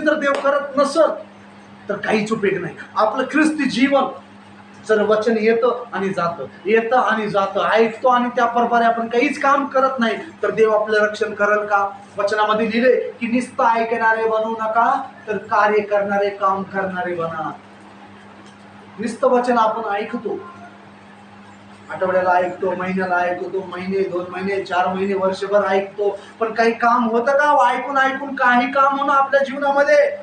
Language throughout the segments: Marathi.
जर देव करत नसत तर काहीच उपयोग नाही. आपलं ख्रिस्ती जीवन जर वचन येतं आणि जातं. येतं आणि जातं. ऐकतो आणि त्या प्रकारे आपण काहीच काम करत नाही तर देव आपलं रक्षण करेल का? वचनामध्ये लिहिले की नुसतं ऐकणारे बनू नका तर कार्य करणारे काम करणारे बना. निस्त वचन आपण ऐकतो. आठवड्याला ऐकतो महिन्याला ऐकतो महिने दोन महिने चार महिने वर्षभर ऐकतो. पण काही काम होतं का हो? ऐकून ऐकून काही काम होणं आपल्या जीवनामध्ये?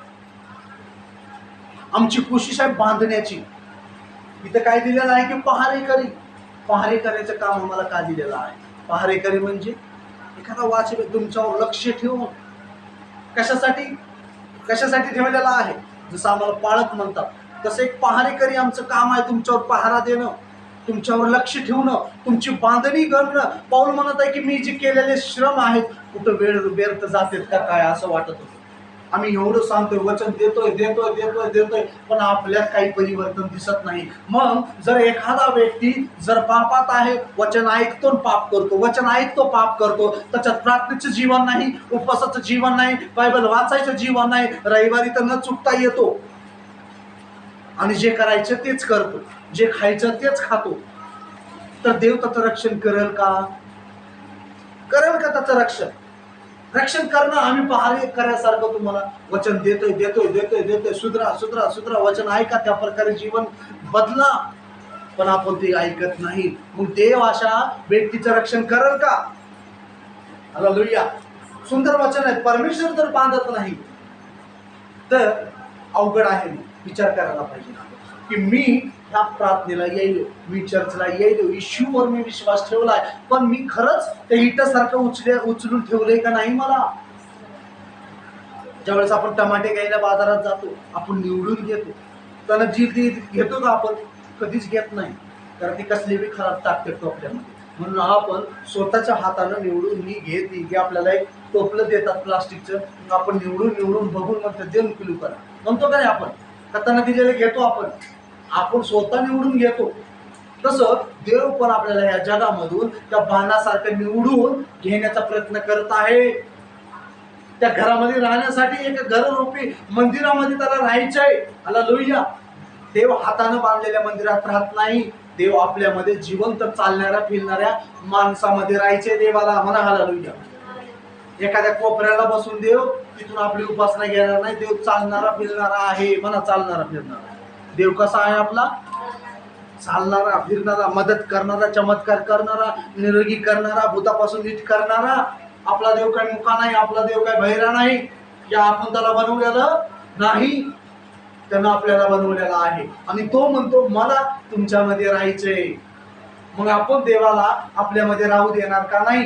आमची कोशिश आहे बांधण्याची. इथं काय दिलेलं आहे की पहारेकरी पहारेकऱ्याचं काम आम्हाला का दिलेलं आहे? पहारेकरी म्हणजे? एखादा वाचक तुमच्यावर लक्ष ठेवून. कशासाठी? कशासाठी ठेवलेला आहे? जसं आम्हाला पाळत म्हणतात. तसं एक पहारेकरी आमचं काम आहे तुमच्यावर पहारा देणं. तुमच्यावर लक्ष ठेवणं तुमची बांधणी करणं. पाऊल म्हणत आहे की मी जे केलेले श्रम आहेत कुठं वेळ व्यर्थ जातात का काय असं वाटत होतं. आम्ही एवढं सांगतोय वचन देतोय देतोय देतोय देतोय पण आपल्यात काही परिवर्तन दिसत नाही. मग जर एखादा व्यक्ती जर पापात आहे वचन ऐकतो पाप करतो. वचन ऐकतो पाप करतो. त्याच्यात प्रार्थनेचं जीवन नाही उपवासाचं जीवन नाही बायबल वाचायचं जीवन नाही रविवारी तर न चुकता येतो. आणि जे करायचं तेच करतो. जे खायचं तेच खातो. तर देव त्याचं रक्षण करेल का? करेल का त्याचं रक्षण? रक्षण करणं आम्ही पहारे करायसारखं तुम्हाला वचन देतोय देतोय देतोय देतोय. सुधरा सुधरा सुधरा वचन ऐका त्या प्रकारे जीवन बदला. पण आपण ते ऐकत नाही. मग देव अशा व्यक्तीचं रक्षण करेल का? हालेलुया सुंदर वचन आहे परमेश्वर जर बांधत नाही. तर अवघड आहे विचार करायला पाहिजे की मी ह्या प्रार्थनेला येईल मी चर्चला येईल इश्यूवर मी विश्वास ठेवलाय पण मी खरंच त्या हिटासारखं उचले उचलून ठेवलंय का नाही मला? ज्यावेळेस आपण टमाटे घ्यायला बाजारात जातो आपण निवडून घेतो त्याला जी ती घेतो का आपण कधीच घेत नाही. कारण ती कसली बी खराब टाकते टोपल्यामध्ये म्हणून आपण स्वतःच्या हातानं निवडून ही घेत की आपल्याला एक टोपलं देतात प्लास्टिकचं आपण निवडून निवडून बघून म्हणतो देऊन किलो करा. म्हणतो का नाही आपण? खाताना दिलेले घेतो आपण. आपण स्वतः निवडून घेतो. तसं देव पण आपल्याला या जगामधून त्या बाणासारखं निवडून घेण्याचा प्रयत्न करत आहे. त्या घरामध्ये राहण्यासाठी एक घररूपी मंदिरामध्ये त्याला राहायचं आहे आला लोहिया देव हातानं बांधलेल्या मंदिरात राहत नाही. देव आपल्यामध्ये जिवंत चालणाऱ्या फिरणाऱ्या माणसामध्ये राहायचे देवाला. म्हणा हाला लोहिया एखाद्या कोपऱ्याला बसून देव तिथून आपली उपासना घेणार नाही देव चालणारा फिरणारा आहे म्हणा चालणारा फिरणारा. देव कसा आहे आपला? चालणारा फिरणारा मदत करणारा चमत्कार करणारा निरोगी करणारा भूतापासून नीट करणारा. आपला देव काय मुका नाही आपला देव काय बहिरा नाही. या आपण त्याला बनवलेलं नाही. त्यानं आपल्याला बनवलेला आहे. आणि तो म्हणतो मला तुमच्यामध्ये राहायचंय. मग आपण देवाला आपल्यामध्ये राहू देणार का नाही?